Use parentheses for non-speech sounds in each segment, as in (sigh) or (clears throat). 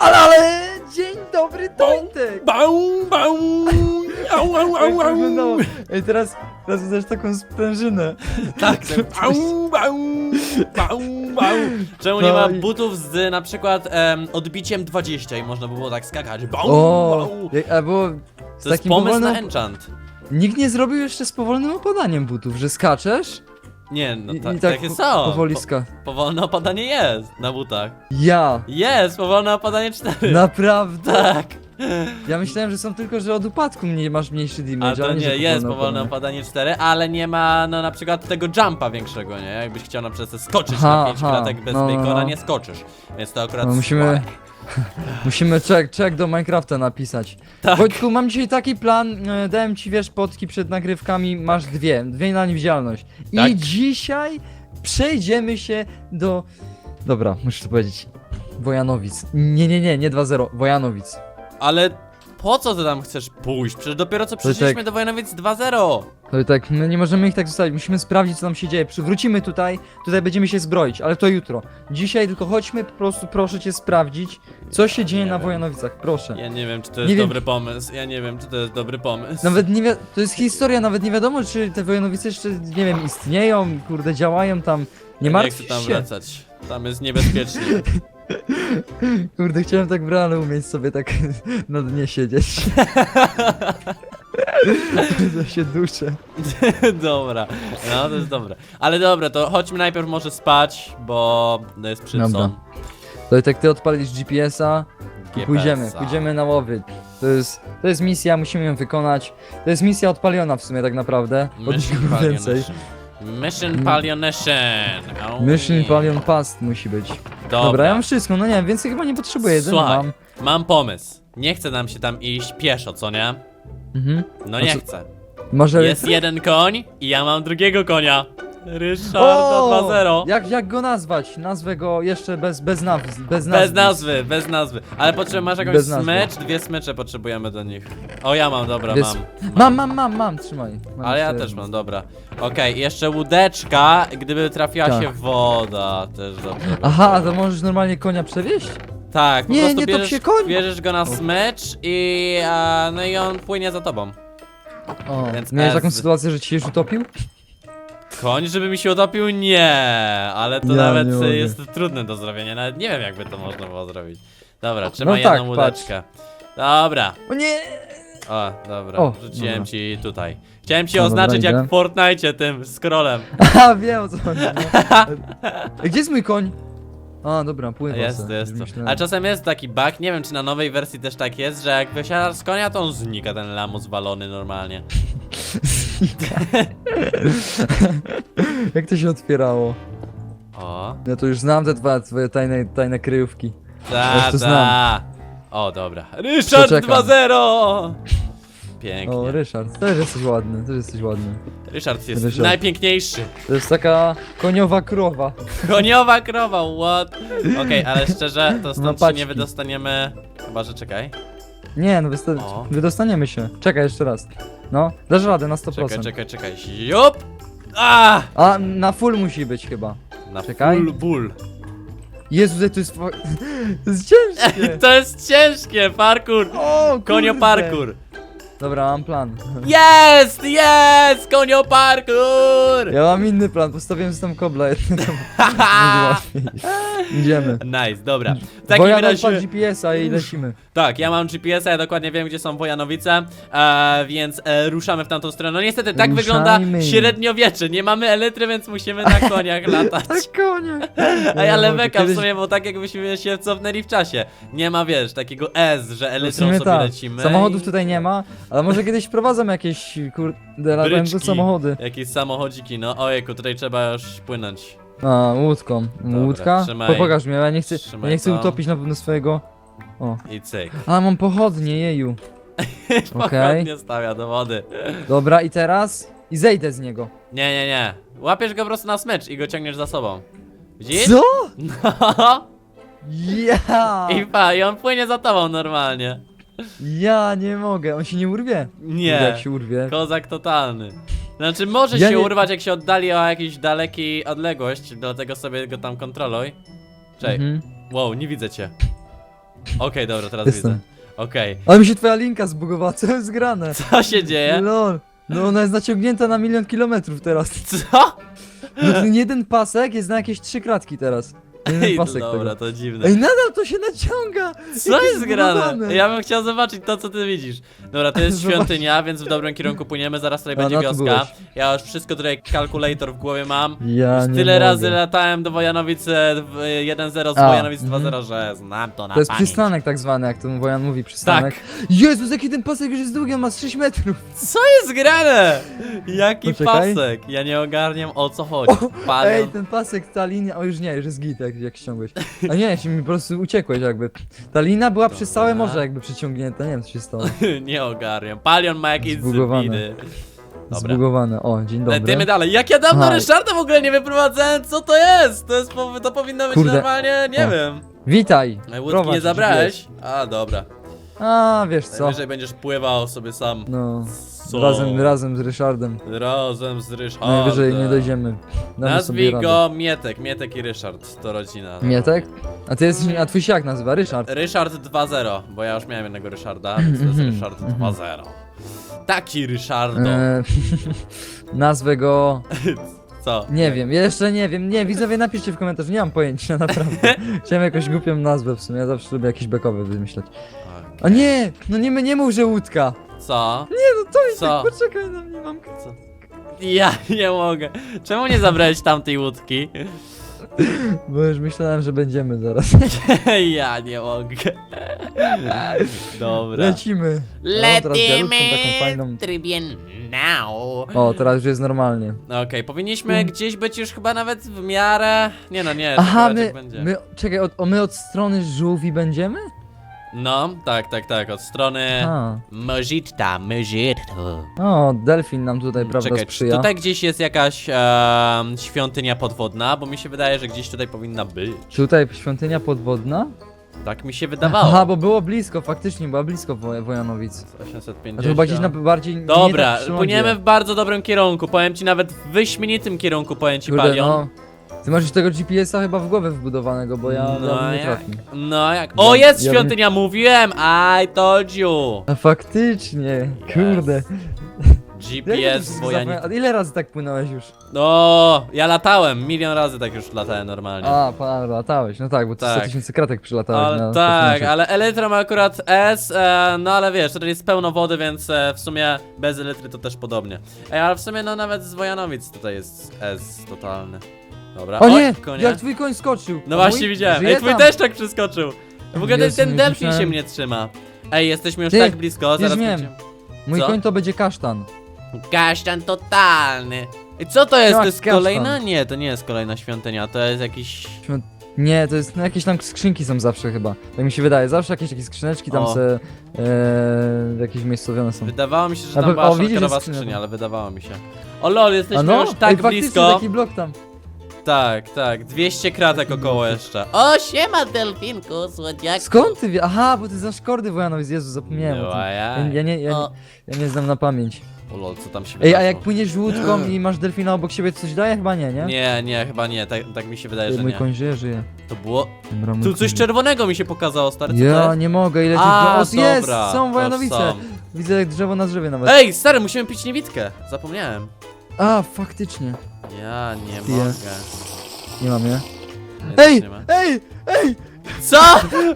Ale, ale, dzień dobry, Tojtek! Bał, bał, au, au, au, au. wyglądało? Ej, teraz, teraz widzisz taką sprężynę. Tak, (laughs) bał, bał, bał, bał. Czemu nie No ma i- butów z na przykład em, odbiciem 20 i można by było tak skakać? Bał, O, bał. jak- albo z To jest takim pomysł powolnym... na enchant. Nikt nie zrobił jeszcze z powolnym opadaniem butów, że skaczesz Nie, no i, tak, i tak takie po- są. powoli Po, powolne opadanie jest na butach. Ja! Jest, powolne opadanie 4. Naprawdę? Tak. Ja myślałem, że są tylko, że od upadku nie masz mniejszy A damage, to ale nie, że jest powolne opadanie. opadanie 4, ale nie ma no na przykład tego jumpa większego, nie? Jakbyś chciał na przykład skoczyć Aha, na 5 aha, kratek bez no, no, bacona, no. nie skoczysz. Więc to akurat No, musimy. (laughs) musimy check, check do Minecrafta napisać. Tak. Wojtku, mam dzisiaj taki plan, e, dałem ci wiesz potki przed nagrywkami, masz dwie, dwie na niewidzialność. I Tak. dzisiaj przejdziemy się do... Dobra, muszę to powiedzieć. Wojanowic. Nie, nie, nie, nie 2-0, Wojanowic. Ale po co ty tam chcesz pójść? Przecież dopiero co przyszliśmy tak- do Wojnowic 2-0. To i tak, my nie możemy ich tak zostawić, musimy sprawdzić co tam się dzieje. Przywrócimy tutaj, tutaj będziemy się zbroić, ale to jutro. Dzisiaj tylko chodźmy, po prostu proszę cię sprawdzić, co się dzieje Nie na wiem. Wojanowicach, proszę. Ja nie wiem, czy to Nie jest wiem. dobry pomysł. Ja nie wiem, czy to jest dobry pomysł. Nawet nie wi- to jest historia, nawet nie wiadomo, czy te Wojanowice jeszcze, nie wiem, istnieją, kurde, działają tam. Nie Ja nie martw chcę tam się. wracać. Tam jest niebezpiecznie. (laughs) (laughs) Kurde, chciałem tak w realu umieć sobie tak (laughs) na dnie siedzieć. (laughs) to się duszę. dobra, no to jest dobre. Ale dobra, to chodźmy najpierw może spać, bo to jest Dobra. przedson. To i tak ty odpalisz GPS-a i pójdziemy, pójdziemy na łowy. To jest, to jest misja, musimy ją wykonać. To jest misja odpaliona w sumie tak naprawdę. Od więcej. Mission Palionation. Oh, Mission yeah. Palion Past musi być. Dobra, Dobra, ja mam wszystko, no nie wiem, więcej chyba nie potrzebuję, Słuchaj, mam. mam pomysł. Nie chce nam się tam iść pieszo, co nie? Mhm. No nie chcę. Może Jest jeden koń i ja mam drugiego konia. Ryszarda O! 2-0. Jak, jak go nazwać? Nazwę go jeszcze bez, bez nazw, bez nazwy. Bez nazwy, bez nazwy. Ale potrzebujesz, masz jakąś Bez nazwy. smycz? Dwie smycze potrzebujemy do nich. O, ja mam, dobra, mam. Mam, mam, mam, mam, trzymaj. Mam Ale ja jeszcze też jedną. mam, dobra. Okej, jeszcze łódeczka, gdyby trafiła Tak. się woda, też dobrze. Aha, a to możesz normalnie konia przewieźć? Tak, po Nie, prostu nie top bierzesz, się koń! bierzesz go na smycz i, no i on płynie za tobą. O, Więc miałeś S. taką sytuację, że ci się już utopił? Koń, żeby mi się utopił? Nie, ale to Ja nawet nie y, mogę. jest trudne do zrobienia, nawet nie wiem jakby to można było zrobić. Dobra, trzymaj tak, jedną patrz. łódeczkę. Dobra, O nie! o, dobra, O, rzuciłem dobra. ci tutaj. Chciałem ci No, oznaczyć dobra, jak idę. w Fortnite tym scrollem. (laughs) Aha, wiem o co chodzi. No. (laughs) Gdzie jest mój koń? A, dobra, pływa Jest, jest. Myślałem. A czasem jest taki bug, nie wiem czy na nowej wersji też tak jest, że jak wysiadasz z konia, to on znika, ten lamus walony normalnie. (laughs) (laughs) Jak to się otwierało? O, Ja to już znam te dwa twoje tajne, tajne kryjówki. ta, już to znam. O, dobra. Ryszard Poczekam. 2-0! Pięknie. O, Ryszard, też jesteś ładny, też jesteś ładny. Ryszard jest Ryszard. najpiękniejszy. To jest taka koniowa krowa. Koniowa krowa, what? Okej, ale szczerze, to (laughs) No stąd się paczki. nie wydostaniemy. Chyba, że czekaj. Nie, no wysta- O. wydostaniemy się. Czekaj jeszcze raz. No, dasz radę na 100%. Czekaj, czekaj, czekaj. Jup! A! A, na full musi być chyba. Na Czekaj. full ból. Jezu, to jest... fa- (laughs) To jest ciężkie. (laughs) To jest ciężkie, parkour! O, kurde. Konio parkour! Dobra, mam plan. Jest! Jest! Konio parkour! Ja mam inny plan, postawiłem tam kobla jednego. Będzie (laughs) łatwiej. Idziemy. Nice, dobra. W takim razie. odpal GPS-a i lecimy. Tak, ja mam GPS-a, ja dokładnie wiem, gdzie są Wojanowice, e, więc e, ruszamy w tamtą stronę. No niestety, tak Ruszajmy. wygląda średniowiecze. Nie mamy elitry, więc musimy na koniach (laughs) latać. Tak, konie. Ej, ale mogę. beka w sumie, bo tak jakbyśmy się cofnęli w czasie. Nie ma, wiesz, takiego S, że W elytrą sumie sobie tak. lecimy. Samochodów tutaj nie ma, ale może kiedyś wprowadzą jakieś kurde Bryczki. samochody. Jakieś samochodziki, no ojejku, tutaj trzeba już płynąć. A, łódką. Łódka? trzymaj. Po, pokaż mi, ja nie chcę, ja Trzymaj nie chcę to. utopić na pewno swojego. O. I cyk. A, mam pochodnie, jeju. (laughs) Spokojnie stawia do wody. Dobra, i teraz? I zejdę z niego. Nie, nie, nie. Łapiesz go po prostu na smycz i go ciągniesz za sobą. Widzisz? Co? (laughs) No. Ja! I pa, i on płynie za tobą normalnie. Ja nie mogę, on się nie urwie. Kurde, Nie. Jak się urwie. Kozak totalny. Znaczy może Ja się nie- urwać jak się oddali o jakiejś dalekiej odległość, dlatego sobie go tam kontroluj. Czekaj, Mhm. wow, nie widzę cię. Okej, (laughs) dobra, teraz Jestem. widzę. Okej. Ale mi się twoja linka zbugowała, co jest grane? (laughs) Co się dzieje? Lol. No ona jest naciągnięta na milion kilometrów teraz. Co? No ten jeden pasek jest na jakieś trzy kratki teraz. Ej, no pasek dobra, tego. to dziwne. Ej, nadal to się naciąga! Co Jakie jest grane? Ja bym chciał zobaczyć to, co ty widzisz. Dobra, to jest Zobacz. (laughs) świątynia, więc w dobrym kierunku płyniemy, zaraz tutaj A, będzie wioska. byłeś. Ja już wszystko tutaj, kalkulator w głowie mam. Ja Już nie tyle mogę. razy latałem do Wojanowic e, w- e, 1-0 z A, Wojanowic mhm. 2-0, że znam to na To jest pamięć. przystanek tak zwany, jak to Wojan mówi, przystanek. Tak. Jezus, jaki ten pasek już jest długi, on ma z 6 metrów! Co jest grane? Jaki Poczekaj. pasek? Ja nie ogarniam o co chodzi. Ej, Palion. ten pasek, ta linia, o już nie, już jest git, jak, jak ściągłeś. A nie, się mi po prostu uciekłeś jakby. Ta lina była przez całe Dobra. morze jakby przyciągnięta, nie wiem co się stało. (laughs) nie ogarniam. Palion ma jakieś Zbugowane. zbiny. Dobra. Zbugowane, o, dzień dobry. Lecimy dalej. Jak ja dawno Aha. Ryszarda w ogóle nie wyprowadzałem, co to jest? To jest, po- to powinno być Kurde. normalnie, nie O. wiem. Witaj! Łódki Prowadź, nie zabrałeś? A, dobra. A, wiesz co? Najwyżej będziesz pływał sobie sam. No, Co? razem, razem z Ryszardem. Razem z Ryszardem. Najwyżej nie dojdziemy. Damy Nazwij sobie radę. go Mietek. Mietek i Ryszard. To rodzina. Mietek? A ty jesteś, a twój się jak nazywa? Ryszard. Ryszard 2-0, bo ja już miałem jednego Ryszarda, więc to jest (laughs) Ryszard mhm. 2-0. Taki Ryszardo. E, (laughs) nazwę go... (laughs) Co? Nie wiem, jeszcze nie wiem, nie, widzowie napiszcie w komentarzu, nie mam pojęcia, (laughs) naprawdę. Chciałem jakąś głupią nazwę w sumie, ja zawsze lubię jakieś bekowe wymyśleć. A nie, no nie, nie mów, że łódka. Co? Nie no, to jest Co? tak, poczekaj na mnie, mam... Co? Ja nie mogę. Czemu nie zabrałeś tamtej łódki? (laughs) Bo już myślałem, że będziemy zaraz. (laughs) ja nie mogę. Dobra. Lecimy. No, teraz Lecimy białutką taką fajną. w trybie now. O, teraz już jest normalnie. Okej, powinniśmy gdzieś być już chyba nawet w miarę... Nie no, nie, Aha, my... my, będzie. my, czekaj, od, o, my od strony żółwi będziemy? No, tak, tak, tak, od strony... A, możito. o, delfin nam tutaj, prawda, Czekaj, czy sprzyja. tutaj gdzieś jest jakaś em, świątynia podwodna? Bo mi się wydaje, że gdzieś tutaj powinna być. Tutaj świątynia podwodna? Tak mi się wydawało. Aha, bo było blisko, faktycznie, była blisko Wo- Wojanowic. 850. A to chyba gdzieś na bardziej... nie Dobra, tak płyniemy w bardzo dobrym kierunku. Powiem ci nawet w wyśmienitym kierunku, powiem ci Kurde, Palion. no. Ty masz już tego GPS-a chyba w głowę wbudowanego, bo ja, no, nie jak? trafił. No jak? O, Ja- jest ja bym- świątynia, mówiłem! I told you! A faktycznie, kurde. GPS wszystko Wojani. zapomnia- A ile razy tak płynąłeś już? No, ja latałem, milion razy tak już latałem normalnie. A, pan, latałeś, no tak, bo ty Tak. 100 tysięcy kratek przylatałeś Ale, na tak, ale Elytra ma akurat S, e, no ale wiesz, tutaj jest pełno wody, więc e, w sumie bez Elytry to też podobnie. Ej, ale w sumie no nawet z Wojanowic tutaj jest S totalny. Dobra, O nie, konie. jak twój koń skoczył. No A właśnie mój widziałem. żyje Ej, twój tam. też tak przeskoczył. W ogóle ten, Jezu, ten nie delfin się mnie trzyma. Ej, jesteśmy już Ty, tak blisko, zaraz wiem. będziemy- Mój Co? koń to będzie kasztan. Kasztan totalny. Ej, co to jest? Jak To jest kasztan. kolejna? Nie, to nie jest kolejna świątynia, to jest jakiś... Nie, to jest, no jakieś tam skrzynki są zawsze chyba. Tak mi się wydaje, zawsze jakieś takie skrzyneczki tam O. se, e, jakieś miejscowione są. Wydawało mi się, że A tam bo- była o, widzisz, jest skrzynia. skrzynia, ale wydawało mi się. O lol, jesteśmy no, już tak Ej, faktycznie, blisko. taki blok tam. Tak, tak, 200 kratek około jeszcze. O, siema delfinku, słodziaku. Skąd ty wie? Aha, bo ty znasz kordy Wojanowic, Jezu, zapomniałem o No, tym. Ja, ja. ja, nie, ja, O. nie, ja nie znam na pamięć. O lol, co tam się Ej, wydarzyło? a jak płyniesz łódką (clears throat) i masz delfina obok siebie, coś daje? Chyba nie, nie? Nie, nie, chyba nie, tak, tak mi się wydaje, Ej, że mój nie. koń żyje, żyje. To było... Dobra, mój Tu coś czerwonego mi się pokazało, stary, co to Ja jest? nie mogę, ile tych A, o, jest! dobra, Są to Wojanowice! są. Widzę jak drzewo na drzewie nawet. Ej, stary, musimy pić niewidkę. Zapomniałem. A, faktycznie. Ja nie mogę. Nie mam je. Nie, też Ej! nie ma. Ej! Ej! Co?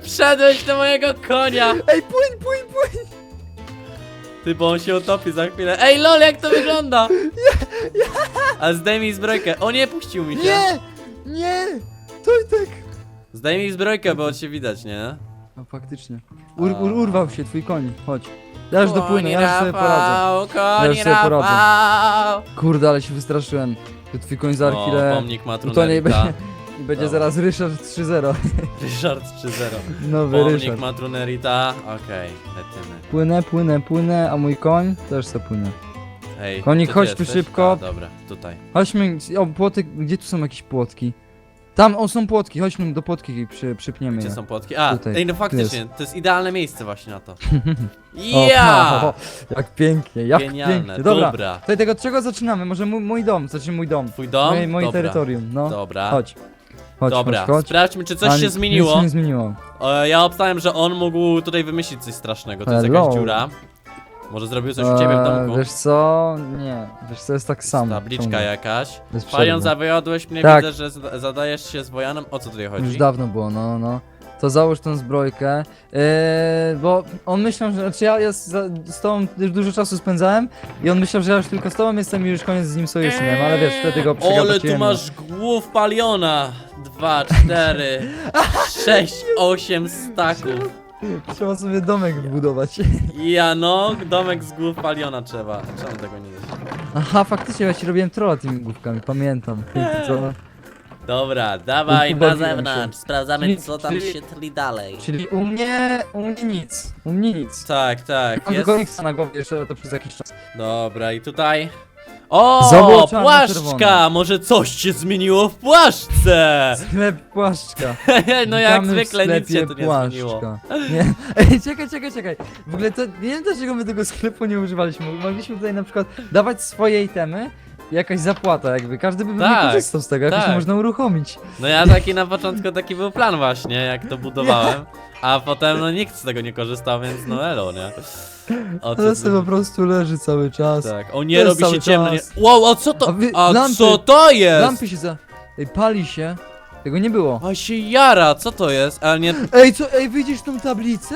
Wszedłeś do mojego konia! Ej, płyń, płyń, płyń! Ty, bo on się utopi za chwilę. Ej, lol, jak to wygląda? (laughs) A zdejmij zbrojkę. O nie, puścił mi się. Nie! Nie! Tojtek! Zdejmij zbrojkę, bo cię widać, nie? No faktycznie. Ur, ur, urwał się twój koń. Chodź. Ja już dopłynę, ja już sobie poradzę. Rafał, Ja Koni już sobie poradzę. Rafał. Kurde, ale się wystraszyłem. Że twój koń za O, chwilę pomnik utonie i Matrunerita. będzie, i (laughs) będzie Dobra. zaraz Ryszard 3-0. (laughs) Ryszard 3-0. Nowy Pomnik Ryszard. Matrunerita. Okej, lecimy. Płynę, płynę, płynę, a mój koń też se. Hej, Konik, gdzie ty chodź tu jesteś? szybko. A, dobra, tutaj. Chodźmy, o płoty, gdzie tu są jakieś płotki? Tam, o są płotki, chodźmy do płotki i przy, przypniemy Gdzie je. są płotki? A, Tutaj, ej, no faktycznie, to jest idealne miejsce właśnie na to. (laughs) O, Ja! jak pięknie, jak Genialne, pięknie. Dobra, dobra. tutaj tego od czego zaczynamy? Może mój, mój dom, zacznijmy mój dom. Twój dom? Moje, moje dobra. terytorium, no. Dobra. Chodź. Chodź, Dobra, chodź, chodź. sprawdźmy, czy coś A, się nic- zmieniło. Nic się nie zmieniło. E, Ja obstałem, że on mógł tutaj wymyślić coś strasznego. To jest Hello. jakaś dziura. Może zrobił coś u ciebie w Eee, domku? Wiesz co? Nie. Wiesz co, jest tak samo. Tabliczka ciągle. jakaś. Bez przerwy. zawiodłeś mnie, Tak. widzę, że zada- zadajesz się z Wojanem. O co tutaj chodzi? Już dawno było, no, no. To załóż tą zbrojkę, yy, bo on myślał, że, znaczy ja, ja z, z tobą już dużo czasu spędzałem i on myślał, że ja już tylko z tobą jestem i już koniec z nim sojuszu miałem, ale wiesz, wtedy go Ale tu przegabaciłem. masz głów Paliona. Dwa, cztery, (laughs) sześć, osiem staków. Trzeba sobie domek wybudować. Ja no, domek z głów Paliona trzeba. Czemu tego nie wiesz? Aha, faktycznie, ja ci robiłem trolla tymi główkami, pamiętam. Co? Dobra, dawaj na Pobawiłem się. zewnątrz, sprawdzamy Czyli- co tam czyli- się tli dalej. Czyli u mnie, u mnie nic, u mnie nic. Tak, tak, Mam jest. tylko X na głowie jeszcze, to przez jakiś czas. Dobra, i tutaj... O, Zobacz, płaszczka! czerwone. Może coś się zmieniło w płaszczce! Sklep płaszczka. (laughs) no jak Witamy w zwykle nic się tu nie zmieniło. Nie. (laughs) Ej, czekaj, czekaj, czekaj. W ogóle to nie wiem dlaczego my tego sklepu nie używaliśmy. Mogliśmy tutaj na przykład dawać swoje itemy jakaś zapłata jakby. Każdy by nie Tak, korzystał z tego, jakoś tak. to można uruchomić. No ja taki na początku taki był plan właśnie, jak to budowałem. A potem no nikt z tego nie korzystał, więc no elo, nie? O Ale sobie po prostu leży cały czas. Tak, o To nie, jest robi się ciemno. Nie... czas. Wow, a co to? A wy- A lampy. co to jest? Lampy się za... Ej, pali się. Tego nie było. A się jara, co to jest? Ale nie... Ej, co? Ej, widzisz tą tablicę?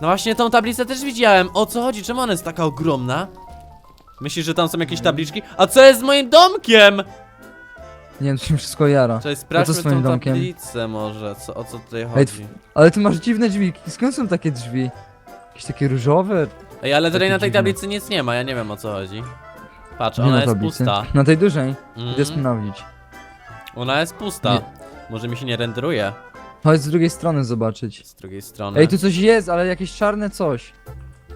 No właśnie tą tablicę też widziałem. O co chodzi? Czemu ona jest taka ogromna? Myślisz, że tam są jakieś tabliczki? A co jest z moim domkiem? Nie wiem, to się wszystko jara. Cześć, z sprawdźmy twoim tą domkiem? tablicę może, co, o co tutaj Ej, chodzi. Ale ty masz dziwne drzwi. Skąd są takie drzwi? Jakieś takie różowe? Ej, ale tutaj takie na tej dziwne. tablicy nic nie ma, ja nie wiem o co chodzi. Patrz, Nie ona na jest tablicy. pusta. Na tej dużej. Mm, Idę sprawdzić. ona jest pusta. Nie. Może mi się nie renderuje Chodź z drugiej strony zobaczyć. z drugiej strony. Ej, tu coś jest, ale jakieś czarne coś.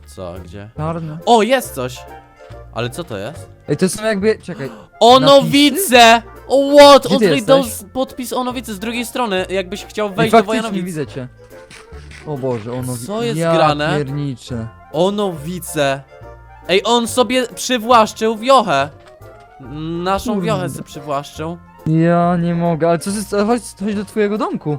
Co, gdzie? Czarne. O, jest coś! Ale co to jest? Ej, to są jakby... Czekaj. O, Napisy? nowice! O, what? Gdzie On ty jesteś? s- podpis o nowicy z drugiej strony, jakbyś chciał Ej, wejść do faktycznie Wojanowic. widzę cię. O Boże, ono... Co jest ja grane? pierniczę. O, nowice! Ej, on sobie przywłaszczył wiochę! Naszą Kurde. wiochę sobie przywłaszczył. Ja nie mogę, ale co jest... Chodź, chodź do twojego domku.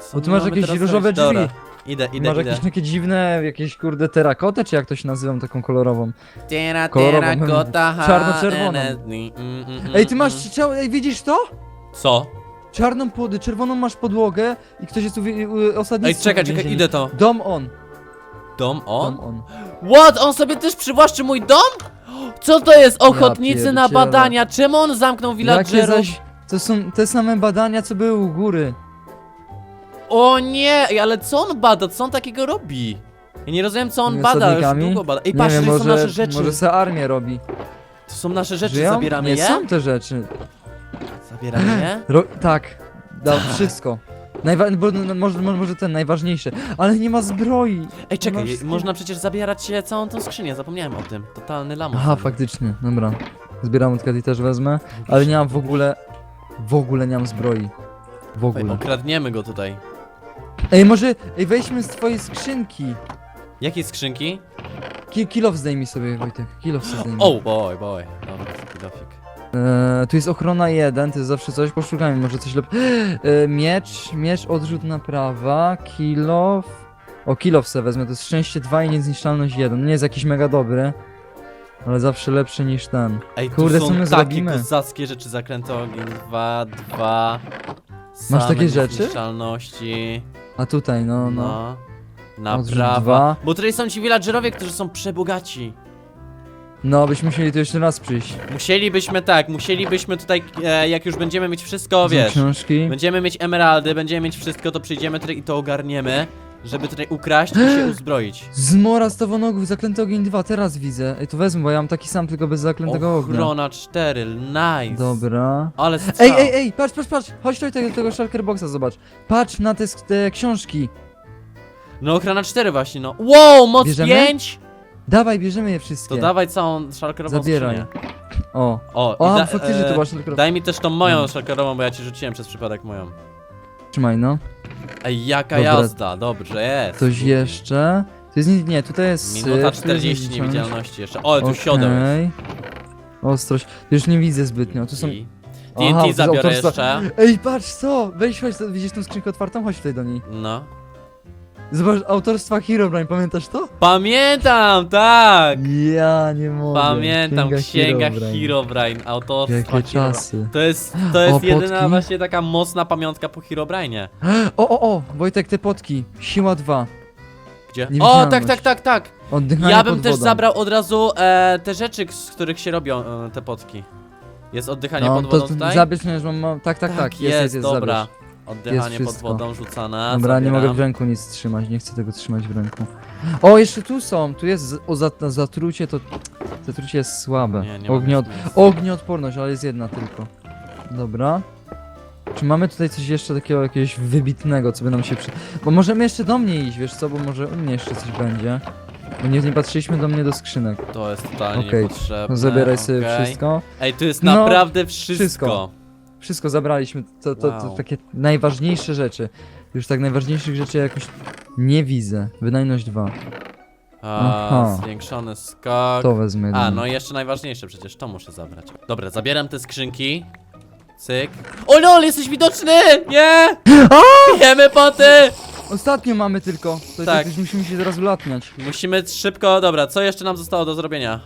Co Bo tu my masz mamy jakieś teraz różowe? Dobra, drzwi. Idę, idę, masz idę. jakieś takie dziwne, jakieś kurde terakotę, czy jak to się nazywam, taką kolorową. Tera, Kolorową, tera, kota, ha, (laughs) czarno-czerwoną. NSD. Mm, mm, mm, Ej, ty mm. masz... Czau... Ej, widzisz to? Co? Czarną pod... czerwoną masz podłogę i ktoś jest tu wi- osadnictwo Ej, czekaj, czekaj, więzienni. idę to. Dom on. Dom on? Dom on. What? On sobie też przywłaszczy mój dom? Co to jest? Ochotnicy na pierdzielę. badania. Czemu on zamknął Jakie villagerów? zaś... To są te same badania, co były u góry. O nie, ej, ale co on bada? Co on takiego robi? Ja nie rozumiem, co on Tymi bada, już długo bada. Ej, Nie patrz, to są nasze rzeczy. może se armię robi. To są nasze rzeczy, Żyją? zabieramy Nie, je? są te rzeczy. Zabieramy je? (gasps) Ro tak. Dał wszystko. Najwa bo, no, może, może może ten najważniejszy. Ale nie ma zbroi. Ej, czekaj, można przecież zabierać się całą tą skrzynię, zapomniałem o tym. Totalny lamus. Aha, faktycznie. Dobra. Zbieram od i też wezmę. Ale nie mam w ogóle... W ogóle nie mam zbroi. W Ej, ogóle. okradniemy go tutaj. Ej, może... Ej, weźmy z twojej skrzynki. Jakie skrzynki? Ki kilof zdejmij sobie, Wojtek. Kilof sobie zdejmij. Oh boy, boy. Dobra, skidofik. Eee, tu jest ochrona 1, to jest zawsze coś, poszukajmy, może coś lepiej. (gasps) Eee, miecz, miecz, odrzut naprawa, kilof. O, kilof sobie wezmę, to jest szczęście 2 i niezniszczalność 1. Nie jest jakiś mega dobry, ale zawsze lepszy niż ten. Ej, tu Kurde, są co my takie zrobimy? kozackie rzeczy, zakręty ogień 2, 2. Masz takie rzeczy? niezniszczalności. A tutaj, no, no. No. Dwa. Bo tutaj są ci villagerowie, którzy są przebogaci. No, byśmy musieli tu jeszcze raz przyjść. Musielibyśmy tak, musielibyśmy tutaj, e, jak już będziemy mieć wszystko, Są wiesz. książki. Będziemy mieć emeraldy, będziemy mieć wszystko, to przyjdziemy tutaj i to ogarniemy, żeby tutaj ukraść i się uzbroić. (gasps) Zmora stawonogów, zaklęty ogień 2, teraz widzę. Ej, to wezmę, bo ja mam taki sam, tylko bez zaklętego ognia. Ochrona 4, nice. Dobra. Ale strzał. Ej, ej, ej, patrz, patrz, patrz! Chodź tutaj tego, tego shulker boxa, zobacz. Patrz na te, sk- te książki. No ochrona 4 właśnie, no. Wow, moc Bierzemy? 5! Dawaj, bierzemy je wszystkie. To dawaj całą szalkerową Zabieraj. skrzynię. O. O, O, da, faktycznie to e, była shulker Daj mi też tą moją Mm. szalkerową, bo ja ci rzuciłem przez przypadek moją. Trzymaj, no. Ej, jaka Dobra. jazda, dobrze jest. Coś jeszcze. To jest nie, nie, tutaj jest syf, Minuta tu jest 40 niezniszczalność. niewidzialności jeszcze. O, tu jest. Okej. Ostrość. Już nie widzę zbytnio, tu są... I... TNT Aha, to zabiorę autorstwa. jeszcze. Ej, patrz co! Weź, chodź, widzisz tą skrzynkę otwartą? Chodź tutaj do niej. No. Zobacz, autorstwa Herobrine, pamiętasz to? Pamiętam, tak! Ja nie mogę. Pamiętam, księga Herobrine. Autorstwa Jakie Herobrine. czasy. To jest, to jest O, jedyna potki. właśnie taka mocna pamiątka po Herobrine. O, o, o! Wojtek, te potki. Siła 2. Gdzie? O, Niewidzialność. tak, tak, tak, tak! Oddychanie Ja bym pod też wodą. zabrał od razu e, te rzeczy, z których się robią e, te potki. Jest oddychanie No, pod wodą to tutaj? zabierz że mam- mam... Tak, tak, tak. Jest, jest, jest, dobra. zabierz. Oddychanie pod wszystko. wodą rzucane. Dobra, nie zabieram. mogę w ręku nic trzymać, nie chcę tego trzymać w ręku. O, jeszcze tu są, tu jest z- o zat zatrucie, to zatrucie jest słabe. Nie, nie Ogniot nic, nic. ognioodporność, ale jest jedna tylko. Dobra. Czy mamy tutaj coś jeszcze takiego jakiegoś wybitnego, co by nam się przy... Bo możemy jeszcze do mnie iść, wiesz co, bo może u mnie jeszcze coś będzie. Bo nie, nie patrzyliśmy do mnie do skrzynek. To jest totalnie Okej, niepotrzebne. No zabieraj sobie okej. wszystko. Ej, tu jest No, naprawdę wszystko. wszystko. Wszystko zabraliśmy, to, to, to Wow. takie najważniejsze rzeczy. Już tak najważniejszych rzeczy ja jakoś nie widzę. Wydajność 2. A, Aha. zwiększony skok. To wezmę. A, no i jeszcze najważniejsze przecież, to muszę zabrać. Dobra, zabieram te skrzynki. Cyk. O lol, jesteś widoczny! Nie! (gasps) Pijemy poty! Ostatnio mamy tylko. To Tak. tak. musimy się teraz ulatniać. Musimy szybko, dobra, co jeszcze nam zostało do zrobienia?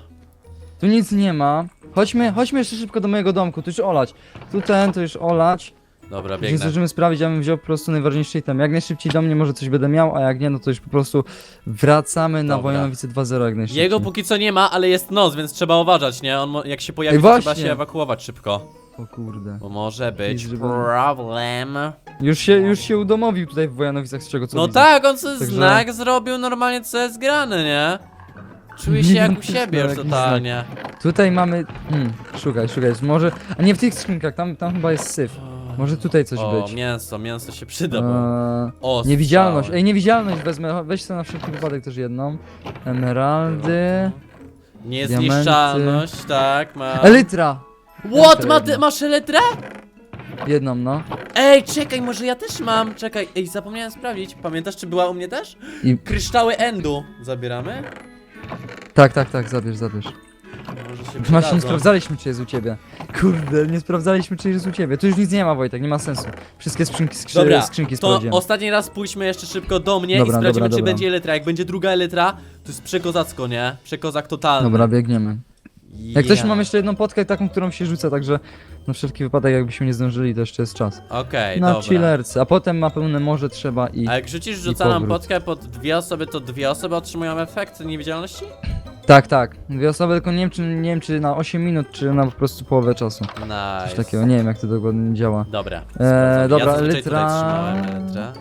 Tu nic nie ma. Chodźmy, chodźmy jeszcze szybko do mojego domku, tu już olać. Tu ten, to już olać. Dobra, Nie biegnę. zdążymy sprawić, ja bym wziął po prostu najważniejszy item. Jak najszybciej do mnie może coś będę miał, a jak nie, no to już po prostu wracamy na Dobra. Wojanowice 2.0 jak najszybciej. Jego póki co nie ma, ale jest noc, więc trzeba uważać, nie? On mo- jak się pojawi, Ej, to trzeba właśnie. się ewakuować szybko. O kurde. Bo może być żeby- problem. Już się, już się udomowił tutaj w Wojanowicach z czego co No widzę. tak, on sobie Także- znak zrobił normalnie, co jest grany, nie? Czuję się jak u siebie już Jakiś totalnie. Tutaj mamy... Hmm, szukaj, szukaj, może... A nie w tych skrzynkach, tam, tam chyba jest syf. Może tutaj coś o, być. mięso, mięso się przyda, bo... Eee, O, Niewidzialność. Ej, niewidzialność wezmę. Weź sobie na wszelki wypadek też jedną. Emeraldy. Niezniszczalność, tak, ma... Elytra! What? Ma, ty, masz elytrę? Jedną, no. Ej, czekaj, może ja też mam, czekaj, ej, zapomniałem sprawdzić, pamiętasz, czy była u mnie też? I... Kryształy Endu zabieramy? Tak, tak, tak, zabierz, zabierz. Może się Właśnie nie przydadzą. sprawdzaliśmy, czy jest u ciebie. Kurde, nie sprawdzaliśmy, czy jest u ciebie. Tu już nic nie ma, Wojtek, nie ma sensu. Wszystkie skrzynki, skrzy... Dobra, skrzynki to sprawdziłem. ostatni raz pójdźmy jeszcze szybko do mnie Dobra, i sprawdzimy, dobra, czy dobra. będzie elytra. Jak będzie druga elytra, to jest przekozacko, nie? Przekozak totalny. Dobra, biegniemy. Jak ktoś mam jeszcze jedną potkę taką, którą się rzuca, także na wszelki wypadek jakbyśmy nie zdążyli, to jeszcze jest czas. Okej, Na dobra. chillerce, a potem ma pełne morze trzeba i... A jak rzucisz rzucaną powrót. potkę pod dwie osoby, to dwie osoby otrzymują efekt niewidzialności? Tak, tak. Dwie osoby, tylko nie wiem, czy, nie wiem, czy na 8 minut, czy na po prostu połowę czasu. Coś Nice. takiego, nie wiem jak to dokładnie działa. Dobra. Eee, sprawdzamy. dobra, ja zazwyczaj tutaj trzymałem elytrę.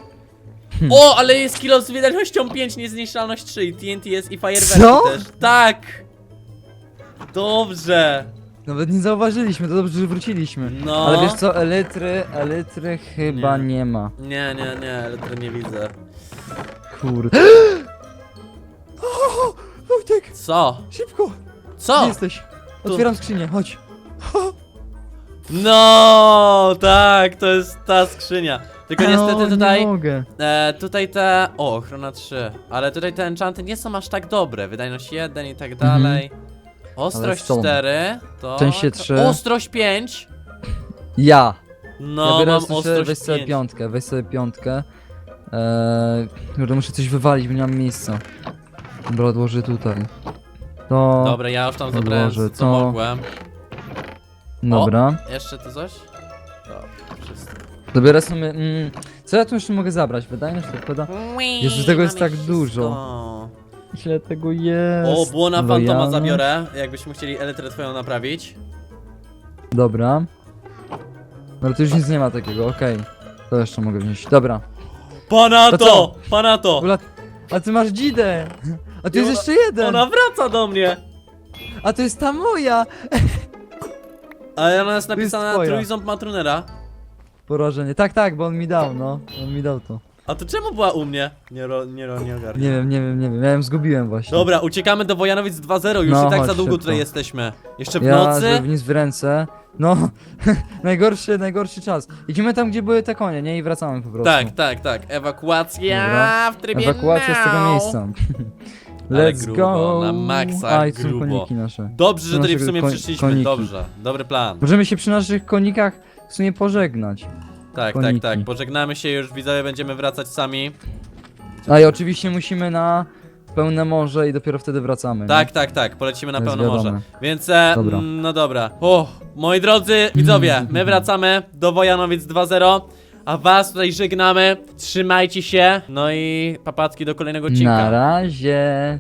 O, ale jest kilo z wydajnością 5, niezniszczalność 3 i TNT jest i fajerwerki Co? też. Tak! Dobrze. Nawet nie zauważyliśmy, to dobrze, że wróciliśmy. No. Ale wiesz co, elitry, elitry chyba Nie. nie, ma. Nie, nie, nie, elytry nie widzę. Kurde. (gasps) (gasps) (gasps) Wojtek, Co? szybko! Gdzie Co? jesteś? Tu. Otwieram skrzynię, chodź. No, tak, to jest ta skrzynia. Tylko niestety tutaj, Nie mogę. e, tutaj te, o, ochrona 3, ale tutaj te enchanty nie są aż tak dobre, wydajność 1 i tak dalej. Ostrość Mhm. Ale są. 4, to... Szczęście trzy. Ostrość 5, Ja. no, ja biorę mam sobie, ostrość weź sobie 5. piątkę, weź sobie piątkę. Eee, kurde, muszę coś wywalić, bo nie mam miejsca. Dobra, odłożę tutaj. To... Dobra, ja już tam zabrałem co to. mogłem. Dobra. Jeszcze tu coś? Dobra, wszystko. Dobiorę sobie... Mm, co ja tu jeszcze mogę zabrać? Wydajność to odpowiada? Jezu, tego jest Mamy tak dużo. Ile tego jest? O, błona fantoma Lojalność. zabiorę, jakbyśmy chcieli elytrę twoją naprawić. Dobra. Dobra, tu już nic nie ma takiego, okej. To jeszcze mogę wziąć. Dobra. Pana To to! co? Pana to! Ula... A ty masz dzidę! A tu jest ona- jeszcze jeden! Ona wraca do mnie! A to jest ta moja! (laughs) Ale ona jest jest napisana twoja. trójząb matrunera. Porażenie. Tak, tak, bo on mi dał, no. On mi dał to. A to czemu była u mnie? Nie, ro, nie, ro, nie ogarnię. Nie wiem, nie wiem, nie wiem. Ja ją zgubiłem właśnie. Dobra, uciekamy do Wojanowic 2.0, już No, i tak za chodź długo szybko. tutaj jesteśmy. Jeszcze w Ja, nocy? żeby nic w ręce. No, (laughs) najgorszy, najgorszy czas. Idziemy tam, gdzie były te konie, nie? I wracamy po prostu. Tak, tak, tak. Ewakuacja Dobra. w trybie Ewakuacja z tego now. miejsca. (laughs) Ale Let's grubo, go! na maksa A, i tu są grubo. koniki nasze. Dobrze, że tutaj w sumie przyszliśmy, koniki. dobrze. Dobry plan. Możemy się przy naszych konikach w sumie pożegnać. Tak, tak, koniki. tak. Pożegnamy się już, widzowie, będziemy wracać sami. A i oczywiście musimy na pełne morze i dopiero wtedy wracamy. Tak, tak, tak, polecimy na To jest pełno morze. wiadome. Więc, e, Dobra. mm, no dobra. O, moi drodzy widzowie, my wracamy do Wojanowic 2.0, a was tutaj żegnamy. Trzymajcie się, no i papatki do kolejnego odcinka. Na razie.